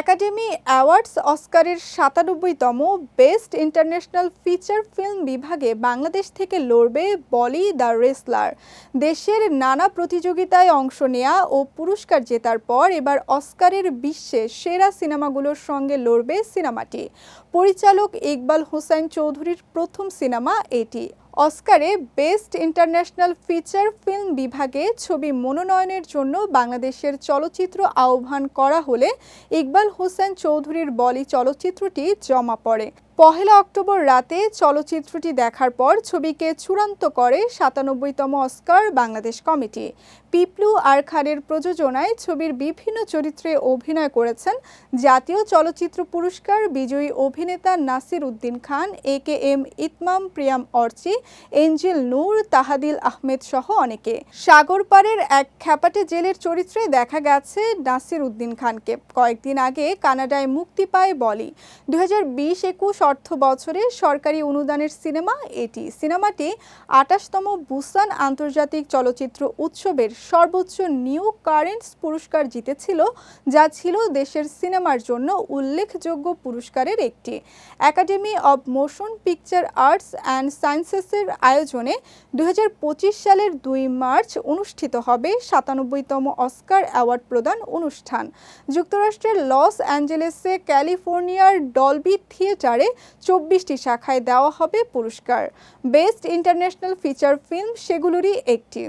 Academy awards অস্কারের সাতানব্বইতম best international feature film বিভাগে বাংলাদেশ থেকে লড়বে বলি দ্য রেসলার। দেশের নানা প্রতিযোগিতায় অংশ নেয়া ও পুরস্কার জেতার পর এবার অস্কারের বিশ্বে সেরা সিনেমাগুলোর সঙ্গে লড়বে সিনেমাটি। পরিচালক ইকবাল হোসেন চৌধুরীর প্রথম সিনেমা এটি। অস্কারে বেস্ট ইন্টারন্যাশনাল ফিচার ফিল্ম বিভাগে ছবি মনোনয়নের জন্য বাংলাদেশের চলচ্চিত্র আহ্বান করা হলে ইকবাল হোসেন চৌধুরীর বলি চলচ্চিত্রটি জমা পড়ে। পহেলা অক্টোবর রাতে চলচ্চিত্রটি দেখার পর ছবিকে চূড়ান্ত করে সাতানব্বইতম Oscar Bangladesh committee. Piplu R খানের প্রযোজনায় ছবির বিভিন্ন চরিত্রে অভিনয় করেছেন জাতীয় চলচ্চিত্র পুরস্কার বিজয়ী অভিনেতা Nasir Uddin Khan, A K M Itmam, Priyam Archi, Angel Noor, Tahdil Ahmed সহ অনেকে। সাগরপাড়ের এক খ্যাপাটে জেলের চরিত্রে দেখা গেছে নাসির উদ্দিন খানকে। কয়েকদিন আগে কানাডায় মুক্তি পায় বলি। দু হাজার বিশ একুশ অর্থ বছরে সরকারি অনুদানের সিনেমা, এটি সিনেমাটি আটাশতম বুসান আন্তর্জাতিক চলচ্চিত্র উৎসবের সর্বোচ্চ নিউ কারেন্টস পুরস্কার জিতেছিল, যা ছিল দেশের সিনেমার জন্য উল্লেখযোগ্য পুরস্কারের একটি। Academy of motion picture arts and সায়েন্সেসের আয়োজনে দু হাজার পঁচিশ সালের দুই মার্চ অনুষ্ঠিত হবে সাতানব্বইতম অস্কার অ্যাওয়ার্ড প্রদান অনুষ্ঠান। যুক্তরাষ্ট্রের লস অ্যাঞ্জেলেসে ক্যালিফোর্নিয়ার ডলবি থিয়েটারে চব্বিশটি শাখায় দেওয়া হবে পুরস্কার। বেস্ট ইন্টারন্যাশনাল ফিচার ফিল্ম সেগুলোরই একটি।